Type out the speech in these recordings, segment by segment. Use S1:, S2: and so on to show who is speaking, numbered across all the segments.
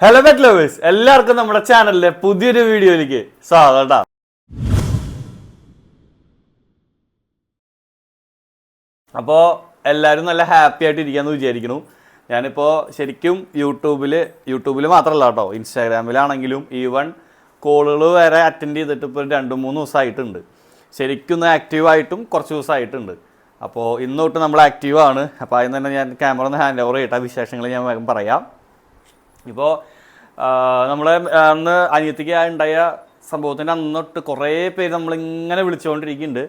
S1: Hello pet lovers എല്ലാവർക്കും നമ്മുടെ ചാനലിലെ പുതിയൊരു വീഡിയോയിലേക്ക് സ്വാഗതം അപ്പോൾ എല്ലാവരും നല്ല ഹാപ്പി ആയിട്ട് ഇരിക്കാമെന്ന് വിചാരിക്കുന്നു. ഞാനിപ്പോൾ ശരിക്കും യൂട്യൂബിൽ യൂട്യൂബിൽ മാത്രമല്ല കേട്ടോ ഇൻസ്റ്റാഗ്രാമിലാണെങ്കിലും ഈവൺ കോളുകൾ വരെ അറ്റൻഡ് ചെയ്തിട്ട് ഇപ്പോൾ രണ്ട് മൂന്ന് ദിവസമായിട്ടുണ്ട് ശരിക്കും ആക്റ്റീവ് ആയിട്ടും കുറച്ച് ദിവസമായിട്ടുണ്ട് അപ്പോൾ ഇന്നോട്ട് നമ്മൾ ആക്റ്റീവാണ് അപ്പോൾ അതിന് തന്നെ ഞാൻ ക്യാമറ ഒന്ന് ഹാൻഡ് ഓവർ ചെയ്തിട്ട് വിശേഷങ്ങൾ ഞാൻ വേഗം പറയാം. ഇപ്പോൾ നമ്മളെ അന്ന് അനിയത്തിക്ക് ഉണ്ടായ സംഭവത്തിന്റെ അന്നൊട്ട് കുറേ പേര് നമ്മളിങ്ങനെ വിളിച്ചുകൊണ്ടിരിക്കുന്നുണ്ട്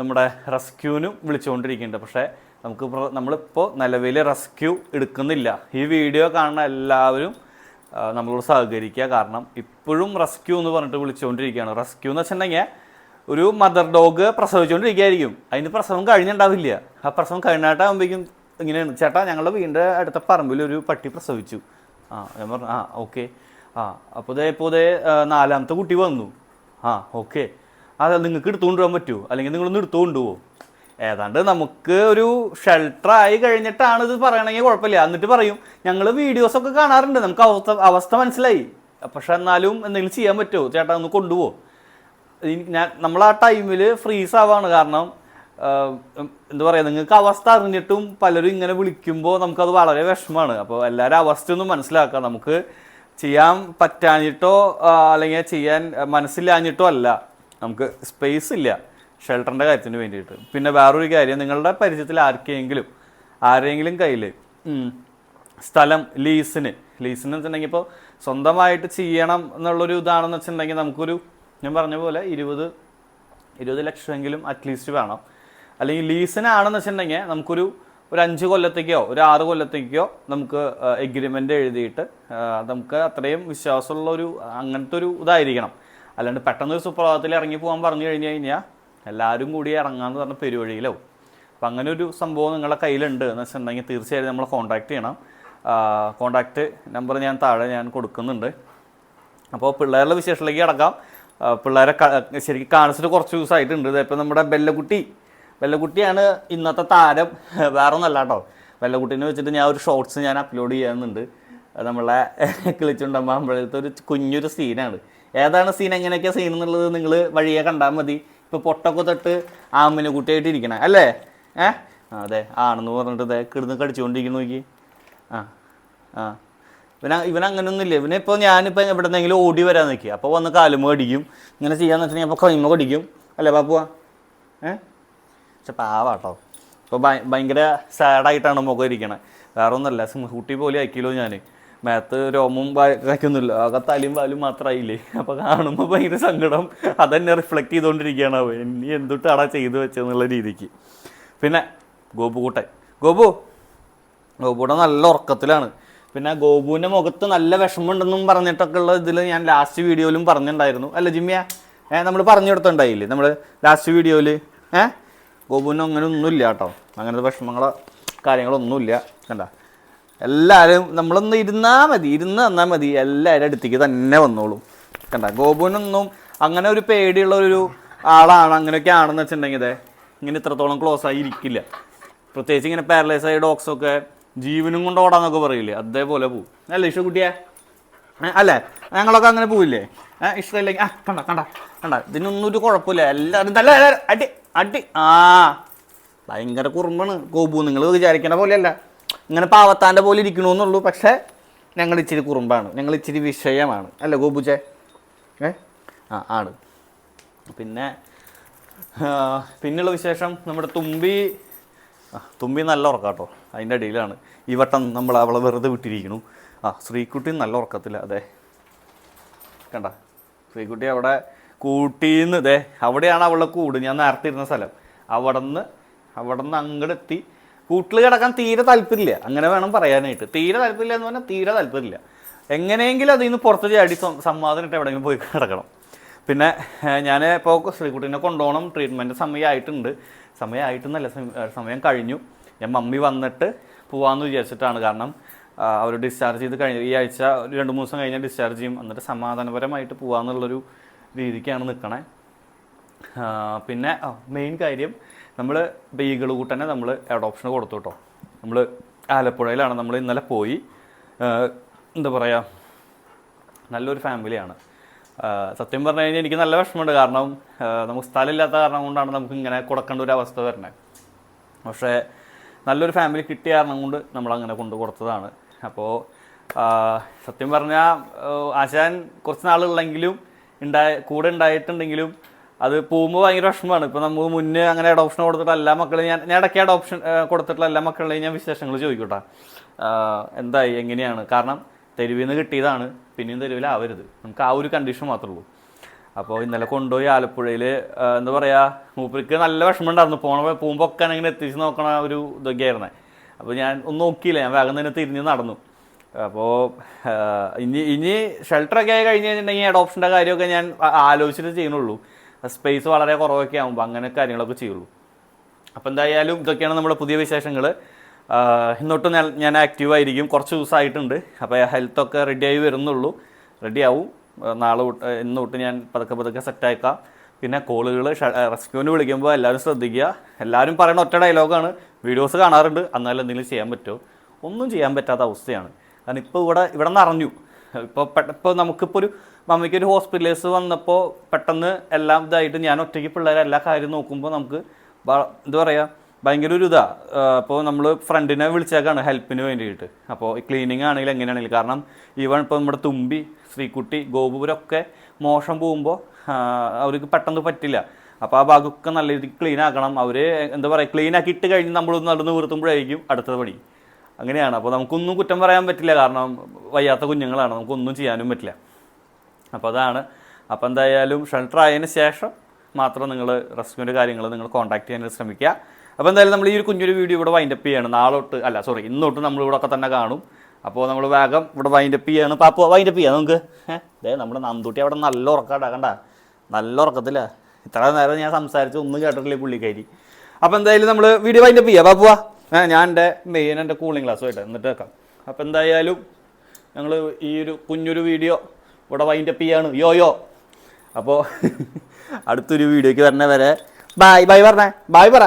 S1: നമ്മുടെ റെസ്ക്യൂവിനും വിളിച്ചുകൊണ്ടിരിക്കുന്നുണ്ട് പക്ഷേ നമുക്ക് നമ്മളിപ്പോൾ നിലവിൽ റെസ്ക്യൂ എടുക്കുന്നില്ല. ഈ വീഡിയോ കാണുന്ന എല്ലാവരും നമ്മളോട് സഹകരിക്കുക. കാരണം ഇപ്പോഴും റെസ്ക്യൂ എന്ന് പറഞ്ഞിട്ട് വിളിച്ചുകൊണ്ടിരിക്കുകയാണ് റെസ്ക്യൂ എന്ന് വെച്ചിട്ടുണ്ടെങ്കിൽ ഒരു മദർ ഡോഗ് പ്രസവിച്ചുകൊണ്ടിരിക്കുകയായിരിക്കും അതിന് പ്രസവം കഴിഞ്ഞിട്ടുണ്ടാവില്ല. ആ പ്രസവം കഴിഞ്ഞിട്ടാകുമ്പോഴേക്കും ഇങ്ങനെയാണ്. ചേട്ടാ ഞങ്ങളുടെ വീടിന്റെ അടുത്ത പറമ്പിൽ ഒരു പട്ടി പ്രസവിച്ചു. ആ ഞാൻ പറഞ്ഞു ആ ഓക്കെ. ആ അപ്പോൾ ഇതേ ഇപ്പോൾ ഇതേ നാലാമത്തെ കുട്ടി വന്നു. ആ ഓക്കെ. അത് നിങ്ങൾക്ക് എടുത്തുകൊണ്ട് പോകാൻ പറ്റുമോ? അല്ലെങ്കിൽ നിങ്ങളൊന്ന് എടുത്തുകൊണ്ട് പോകും ഏതാണ്ട് നമുക്ക് ഒരു ഷെൽട്ടർ ആയി കഴിഞ്ഞിട്ടാണ് ഇത് പറയണമെങ്കിൽ കുഴപ്പമില്ല. എന്നിട്ട് പറയും ഞങ്ങൾ വീഡിയോസൊക്കെ കാണാറുണ്ട്. നമുക്ക് അവസ്ഥ അവസ്ഥ മനസ്സിലായി. പക്ഷെ എന്നാലും എന്തെങ്കിലും ചെയ്യാൻ പറ്റുമോ? ചേട്ടാ ഒന്ന് കൊണ്ടുപോകുമോ ഞാൻ നമ്മൾ ആ ടൈമിൽ ഫ്രീസ് ആവാണ് കാരണം എന്താ പറയുക നിങ്ങൾക്ക് അവസ്ഥ അറിഞ്ഞിട്ടും പലരും ഇങ്ങനെ വിളിക്കുമ്പോൾ നമുക്കത് വളരെ വിഷമമാണ്. അപ്പോൾ എല്ലാവരും അവസ്ഥ ഒന്നും മനസ്സിലാക്കുക നമുക്ക് ചെയ്യാൻ പറ്റാഞ്ഞിട്ടോ അല്ലെങ്കിൽ ചെയ്യാൻ മനസ്സിലാഞ്ഞിട്ടോ അല്ല. നമുക്ക് സ്പേസ് ഇല്ല ഷെൽട്ടറിന്റെ കാര്യത്തിന് വേണ്ടിയിട്ട്. പിന്നെ വേറൊരു കാര്യം നിങ്ങളുടെ പരിചയത്തിൽ ആർക്കെങ്കിലും ആരെങ്കിലും കയ്യിൽ സ്ഥലം ലീസിന് ലീസിന് വെച്ചിട്ടുണ്ടെങ്കിൽ ഇപ്പോൾ സ്വന്തമായിട്ട് ചെയ്യണം എന്നുള്ളൊരു ഇതാണെന്ന് വെച്ചിട്ടുണ്ടെങ്കിൽ നമുക്കൊരു ഞാൻ പറഞ്ഞ പോലെ ഇരുപത് ഇരുപത് ലക്ഷമെങ്കിലും അറ്റ്ലീസ്റ്റ് വേണം. അല്ലെങ്കിൽ ലീസിനാണെന്ന് വെച്ചിട്ടുണ്ടെങ്കിൽ നമുക്കൊരു ഒരു അഞ്ച് കൊല്ലത്തേക്കോ ഒരു ആറ് കൊല്ലത്തേക്കോ നമുക്ക് എഗ്രിമെന്റ് എഴുതിയിട്ട് നമുക്ക് അത്രയും വിശ്വാസമുള്ള ഒരു അങ്ങനത്തെ ഒരു ഇതായിരിക്കണം. അല്ലാണ്ട് പെട്ടെന്ന് ഒരു സുപ്രഭാതത്തിൽ ഇറങ്ങി പോകാൻ പറഞ്ഞു കഴിഞ്ഞു കഴിഞ്ഞാൽ എല്ലാവരും കൂടി ഇറങ്ങാമെന്ന് പറഞ്ഞ പെരുവഴിയിലാവും. അപ്പം അങ്ങനെ ഒരു സംഭവം നിങ്ങളുടെ കയ്യിലുണ്ട് എന്ന് വെച്ചിട്ടുണ്ടെങ്കിൽ തീർച്ചയായും നമ്മളെ കോൺടാക്ട് ചെയ്യണം. കോൺടാക്റ്റ് നമ്പർ ഞാൻ താഴെ ഞാൻ കൊടുക്കുന്നുണ്ട്. അപ്പോൾ പിള്ളേരുടെ വിശേഷത്തിലേക്ക് കിടക്കാം. പിള്ളേരെ ശരിക്കും കാണിച്ചിട്ട് കുറച്ച് ദിവസമായിട്ടുണ്ട്. ഇതിപ്പോൾ നമ്മുടെ ബെല്ലക്കുട്ടി ബെല്ലക്കുട്ടിയാണ് ഇന്നത്തെ താരം. വേറെ ഒന്നല്ല കേട്ടോ. വെള്ളക്കുട്ടീനെ വെച്ചിട്ട് ഞാൻ ഒരു ഷോർട്സ് ഞാൻ അപ്ലോഡ് ചെയ്യുന്നുണ്ട് അത് നമ്മളെ കിളിച്ചുണ്ടാകുമ്പോഴത്തെ ഒരു കുഞ്ഞൊരു സീനാണ് ഏതാണ് സീൻ എങ്ങനെയൊക്കെ സീൻ എന്നുള്ളത് നിങ്ങൾ വഴിയെ കണ്ടാൽ മതി. ഇപ്പോൾ പൊട്ടൊക്കെ തൊട്ട് ആമിനെ കുട്ടിയായിട്ട് ഇരിക്കണം അല്ലേ? ഏ? അതെ. ആണെന്ന് പറഞ്ഞിട്ട് ഇതേ കിടന്ന് കടിച്ചുകൊണ്ടിരിക്കുന്നു നോക്കി. ആ ആ. ഇവന ഇവൻ അങ്ങനെയൊന്നുമില്ല ഇവനെ ഇപ്പോൾ ഞാനിപ്പോൾ എവിടെന്നെങ്കിലും ഓടി വരാൻ നിൽക്കുക അപ്പോൾ വന്ന് കാലുമ കടിക്കും. ഇങ്ങനെ ചെയ്യാന്ന് വെച്ചിട്ടുണ്ടെങ്കിൽ അപ്പോൾ കൈമ കടിക്കും. അല്ലേ പാപ്പുവാ ഏ? പക്ഷെ പാവാട്ടോ ഇപ്പോൾ ഭയങ്കര സാഡായിട്ടാണ് മുഖം ഇരിക്കണത് വേറെ ഒന്നല്ല സിംഹൂട്ടി പോലെ ആക്കിയല്ലോ ഞാൻ മേത്ത് രോമവും വയ്ക്കുന്നില്ല ആകെ തലയും വാലും മാത്രമായില്ലേ? അപ്പോൾ കാണുമ്പോൾ ഭയങ്കര സങ്കടം. അതന്നെ റിഫ്ലക്റ്റ് ചെയ്തുകൊണ്ടിരിക്കുകയാണ് അവൻ. ഇനി എന്തുട്ടാടാ ചെയ്തു വെച്ചെന്നുള്ള രീതിക്ക്. പിന്നെ ഗോപുകൂട്ടൻ. ഗോപു! ഗോപുടെ നല്ല ഉറക്കത്തിലാണ്. പിന്നെ ഗോപുവിന്റെ മുഖത്ത് നല്ല വിഷമമുണ്ടെന്നും പറഞ്ഞിട്ടൊക്കെ ഉള്ള ഇതിൽ ഞാൻ ലാസ്റ്റ് വീഡിയോയിലും പറഞ്ഞിട്ടുണ്ടായിരുന്നു. അല്ല ജിമ്മിയ? ഏഹ് നമ്മൾ പറഞ്ഞു കൊടുത്തുണ്ടായില്ലേ നമ്മൾ ലാസ്റ്റ് വീഡിയോയിൽ ഏ? ഗോപുവിന് അങ്ങനെ ഒന്നുമില്ല കേട്ടോ. അങ്ങനത്തെ വിഷമങ്ങളോ കാര്യങ്ങളൊന്നുമില്ല കണ്ട? എല്ലാവരും നമ്മളൊന്ന് ഇരുന്നാൽ മതി. ഇരുന്ന് തന്നാൽ മതി. എല്ലാവരും അടുത്തേക്ക് തന്നെ വന്നോളും. കണ്ട? ഗോപുവിനൊന്നും അങ്ങനെ ഒരു പേടിയുള്ള ഒരു ആളാണ് അങ്ങനെയൊക്കെ ആണെന്ന് വെച്ചിട്ടുണ്ടെങ്കിൽ ഇങ്ങനെ ഇത്രത്തോളം ക്ലോസ് ആയി ഇരിക്കില്ല. പ്രത്യേകിച്ച് ഇങ്ങനെ പാരലൈസ് ആയ ഡോക്സൊക്കെ ജീവനും കൊണ്ട് ഓടാന്നൊക്കെ പറയില്ലേ? അതേപോലെ പോവും. അല്ലേ ഇഷ്ട കുട്ടിയെ? അല്ലേ? ഞങ്ങളൊക്കെ അങ്ങനെ പോവില്ലേ? ഇഷ്ടമില്ലെങ്കിൽ ആ കണ്ട കണ്ട കണ്ട. ഇതിനൊന്നും ഒരു കുഴപ്പമില്ല. എല്ലാവരും നല്ല അടി അടി ആ. ഭയങ്കര കുറുമ്പാണ്. ഗോപു നിങ്ങൾ വിചാരിക്കണ പോലെയല്ല. ഇങ്ങനെ പാവത്താന്റെ പോലെ ഇരിക്കണമെന്നുള്ളൂ പക്ഷേ ഞങ്ങൾ ഇച്ചിരി കുറുമ്പാണ്. ഞങ്ങൾ ഇച്ചിരി വിഷയമാണ്. അല്ല ഗോപുച്ചേ ഏ? ആ ആണ്. പിന്നെ പിന്നെയുള്ള വിശേഷം നമ്മുടെ തുമ്പി തുമ്പി നല്ല ഉറക്കാട്ടോ. അതിന്റെ അടിയിലാണ്. ഈ വട്ടം നമ്മൾ അവളെ വെറുതെ വിട്ടിരിക്കുന്നു. ആ ശ്രീക്കുട്ടി നല്ല ഉറക്കത്തില്ല അതെ. കണ്ട ശ്രീക്കുട്ടി അവിടെ കൂട്ടിന്ന് ദേ അവിടെയാണ് അവളുടെ കൂട്. ഞാൻ നേരത്തെ ഇരുന്ന സ്ഥലം. അവിടെ നിന്ന് അവിടെ നിന്ന് അങ്ങോട്ടെത്തി. കൂട്ടിൽ കിടക്കാൻ തീരെ താല്പര്യമില്ല. അങ്ങനെ വേണം പറയാനായിട്ട്. തീരെ താല്പര്യമില്ല എന്ന് പറഞ്ഞാൽ തീരെ താല്പര്യമില്ല. എങ്ങനെയെങ്കിലും അതിൽ നിന്ന് പുറത്ത് ചാടി സം- സമ്മാദമായിട്ട് എവിടെയെങ്കിലും പോയി കിടക്കണം. പിന്നെ ഞാൻ ഇപ്പോൾ ശ്രീകുട്ടീനെ കൊണ്ടുപോകണം ട്രീറ്റ്മെന്റ് സമയമായിട്ടുണ്ട് സമയമായിട്ടെന്നല്ല സമയം കഴിഞ്ഞു. ഞാൻ മമ്മി വന്നിട്ട് പോവാമെന്ന് വിചാരിച്ചിട്ടാണ്. കാരണം അവർ ഡിസ്ചാർജ് ചെയ്ത് കഴിഞ്ഞ ഈ ആഴ്ച രണ്ട് മൂന്ന് ദിവസം കഴിഞ്ഞാൽ ഡിസ്ചാർജ് ചെയ്യും. എന്നിട്ട് സമാധാനപരമായിട്ട് പോകാമെന്നുള്ളൊരു രീതിക്കാണ് നിൽക്കണേ പിന്നെ മെയിൻ കാര്യം നമ്മൾ ബീഗിൾ കൂട്ടനെ നമ്മൾ അഡോപ്ഷന് കൊടുത്തു കേട്ടോ നമ്മൾ ആലപ്പുഴയിലാണ് നമ്മൾ ഇന്നലെ പോയി. എന്താ പറയുക നല്ലൊരു ഫാമിലിയാണ്. സത്യം പറഞ്ഞു കഴിഞ്ഞാൽ എനിക്ക് നല്ല വിഷമമുണ്ട്. കാരണം നമുക്ക് സ്ഥലമില്ലാത്ത കാരണം കൊണ്ടാണ് നമുക്ക് ഇങ്ങനെ കൊടുക്കേണ്ട ഒരു അവസ്ഥ വരുന്നത് പക്ഷേ നല്ലൊരു ഫാമിലി കിട്ടിയ കാരണം കൊണ്ട് നമ്മൾ അങ്ങനെ കൊണ്ടു കൊടുത്തതാണ്. അപ്പോൾ സത്യം പറഞ്ഞാൽ ആശാൻ കുറച്ച് നാളുള്ളെങ്കിലും ഉണ്ടായ കൂടെ ഉണ്ടായിട്ടുണ്ടെങ്കിലും അത് പോകുമ്പോൾ ഭയങ്കര വിഷമമാണ്. ഇപ്പോൾ നമ്മൾ മുന്നേ അങ്ങനെ അഡോപ്ഷൻ കൊടുത്തിട്ട് എല്ലാ മക്കളെയും ഞാൻ ഞാൻ ഇടയ്ക്ക് അഡോപ്ഷൻ കൊടുത്തിട്ടുള്ള എല്ലാ മക്കളെയും ഞാൻ വിശേഷങ്ങൾ ചോദിക്കട്ടെ. എന്തായി എങ്ങനെയാണ്? കാരണം തെരുവിൽ നിന്ന് കിട്ടിയതാണ് പിന്നെയും തെരുവിലാവരുത് നമുക്ക് ആ ഒരു കണ്ടീഷൻ മാത്രമേ ഉള്ളൂ. അപ്പോൾ ഇന്നലെ കൊണ്ടുപോയി ആലപ്പുഴയിൽ എന്താ പറയുക മൂപ്പർക്ക് നല്ല വിഷമം ഉണ്ടായിരുന്നു പോണ പോകുമ്പോൾ ഒക്കെ ആണെങ്കിൽ എത്തിച്ച് നോക്കണ ഒരു ഇതൊക്കെ ആയിരുന്നേ അപ്പോൾ ഞാൻ ഒന്നും നോക്കിയില്ല. ഞാൻ വേഗം തന്നെ തിരിഞ്ഞ് നടന്നു. അപ്പോൾ ഇനി ഇനി ഷെൽട്ടറൊക്കെ ആയി കഴിഞ്ഞ് കഴിഞ്ഞിട്ടുണ്ടെങ്കിൽ അഡോപ്ഷന്റെ കാര്യമൊക്കെ ഞാൻ ആലോചിച്ചിട്ട് ചെയ്യണുള്ളൂ സ്പേസ് വളരെ കുറവൊക്കെ ആകുമ്പോൾ അങ്ങനെ കാര്യങ്ങളൊക്കെ ചെയ്യുള്ളൂ. അപ്പോൾ എന്തായാലും ഇതൊക്കെയാണ് നമ്മുടെ പുതിയ വിശേഷങ്ങൾ ഇന്നോട്ട് ഞാൻ ഞാൻ ആക്റ്റീവ് ആയിരിക്കും. കുറച്ച് ദിവസമായിട്ടുണ്ട് അപ്പോൾ ഹെൽത്തൊക്കെ റെഡിയായി വരുന്നുള്ളൂ. റെഡിയാവും നാളെ തൊട്ട് ഇന്ന് തൊട്ട് ഞാൻ പതുക്കെ പതുക്കെ സെറ്റാക്കാം പിന്നെ കോളുകൾ റെസ്ക്യൂവിന് വിളിക്കുമ്പോൾ എല്ലാവരും ശ്രദ്ധിക്കുക. എല്ലാവരും പറയുന്ന ഒറ്റ ഡയലോഗാണ് വീഡിയോസ് കാണാറുണ്ട്. എന്നാലും എന്തെങ്കിലും ചെയ്യാൻ പറ്റുമോ? ഒന്നും ചെയ്യാൻ പറ്റാത്ത അവസ്ഥയാണ്. കാരണം ഇപ്പോൾ ഇവിടെ ഇവിടെ നിന്ന് അറിഞ്ഞു ഇപ്പോൾ ഇപ്പോൾ നമുക്കിപ്പോൾ ഒരു മമ്മിക്ക് ഒരു ഹോസ്പിറ്റലേഴ്സ് വന്നപ്പോൾ പെട്ടെന്ന് എല്ലാം ഇതായിട്ട് ഞാൻ ഒറ്റയ്ക്ക് പിള്ളേരെ എല്ലാ കാര്യം നോക്കുമ്പോൾ നമുക്ക് എന്താ പറയുക ഭയങ്കര ഒരു ഇതാ. അപ്പോൾ നമ്മൾ ഫ്രണ്ടിനെ വിളിച്ചേക്കാണ് ഹെൽപ്പിന് വേണ്ടിയിട്ട്. അപ്പോൾ ക്ലീനിങ് ആണെങ്കിലും എങ്ങനെയാണെങ്കിലും. കാരണം ഈവൺ ഇപ്പോൾ നമ്മുടെ തുമ്പി ശ്രീകുട്ടി ഗോപുരമൊക്കെ മോശം പോകുമ്പോൾ അവർക്ക് പെട്ടെന്ന് പറ്റില്ല. അപ്പോൾ ആ ഭാഗമൊക്കെ നല്ല രീതിക്ക് ക്ലീൻ ആക്കണം. അവർ എന്താ പറയുക ക്ലീൻ ആക്കി കഴിഞ്ഞ് നമ്മളൊന്ന് നടന്ന് വീർത്തുമ്പോഴായിരിക്കും അടുത്ത പണി. അങ്ങനെയാണ്. അപ്പോൾ നമുക്കൊന്നും കുറ്റം പറയാൻ പറ്റില്ല. കാരണം വയ്യാത്ത കുഞ്ഞുങ്ങളാണ്. നമുക്കൊന്നും ചെയ്യാനും പറ്റില്ല. അപ്പോൾ അതാണ്. അപ്പോൾ എന്തായാലും ഷെൽട്ടർ ആയതിനു ശേഷം മാത്രം നിങ്ങൾ റെസ്ക്യൂവിന്റെ കാര്യങ്ങൾ നിങ്ങൾ കോൺടാക്ട് ചെയ്യാൻ ശ്രമിക്കുക. അപ്പോൾ എന്തായാലും നമ്മൾ ഈ ഒരു കുഞ്ഞൊരു വീഡിയോ ഇവിടെ വൈൻഡപ്പ് ചെയ്യാണ്. നാളോട്ട് അല്ല സോറി ഇന്ന് തൊട്ട് നമ്മൾ ഇവിടെ ഒക്കെ തന്നെ കാണും. അപ്പോൾ നമ്മൾ വേഗം ഇവിടെ വൈൻഡപ്പ് ചെയ്യാണ്. വൈൻഡ് വൈൻഡപ്പ് ചെയ്യാം നമുക്ക്. അതെ നമ്മുടെ നന്ദൂട്ടി അവിടെ നല്ല ഉറക്കാട്ടാ കണ്ട? നല്ല ഉറക്കത്തില്ല ഇത്ര നേരം ഞാൻ സംസാരിച്ച് ഒന്നും കേട്ടിട്ടില്ലേ പുള്ളിക്കാരി. അപ്പോൾ എന്തായാലും നമ്മൾ വീഡിയോ വൈൻഡപ്പ് ചെയ്യാം. പാപ്പുവാ. ഞാൻ എന്റെ മെയിൻ എന്റെ കൂളിംഗ് ആയിട്ട് എന്നിട്ട് വെക്കാം. അപ്പോൾ എന്തായാലും ഞങ്ങൾ ഈ ഒരു കുഞ്ഞൊരു വീഡിയോ ഇവിടെ വൈൻഡപ്പ് ചെയ്യാണ്. യോ യോ അപ്പോൾ അടുത്തൊരു വീഡിയോയ്ക്ക് വരണ വരെ ബായ് ബായ് പറഞ്ഞേ. ബായ് പറ.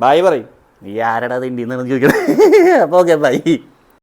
S1: ബായ് പറയും. നീ ആരടാ തിണ്ടിന്നാണ് ചോദിക്കണേ? അപ്പോൾ ഓക്കെ ബൈ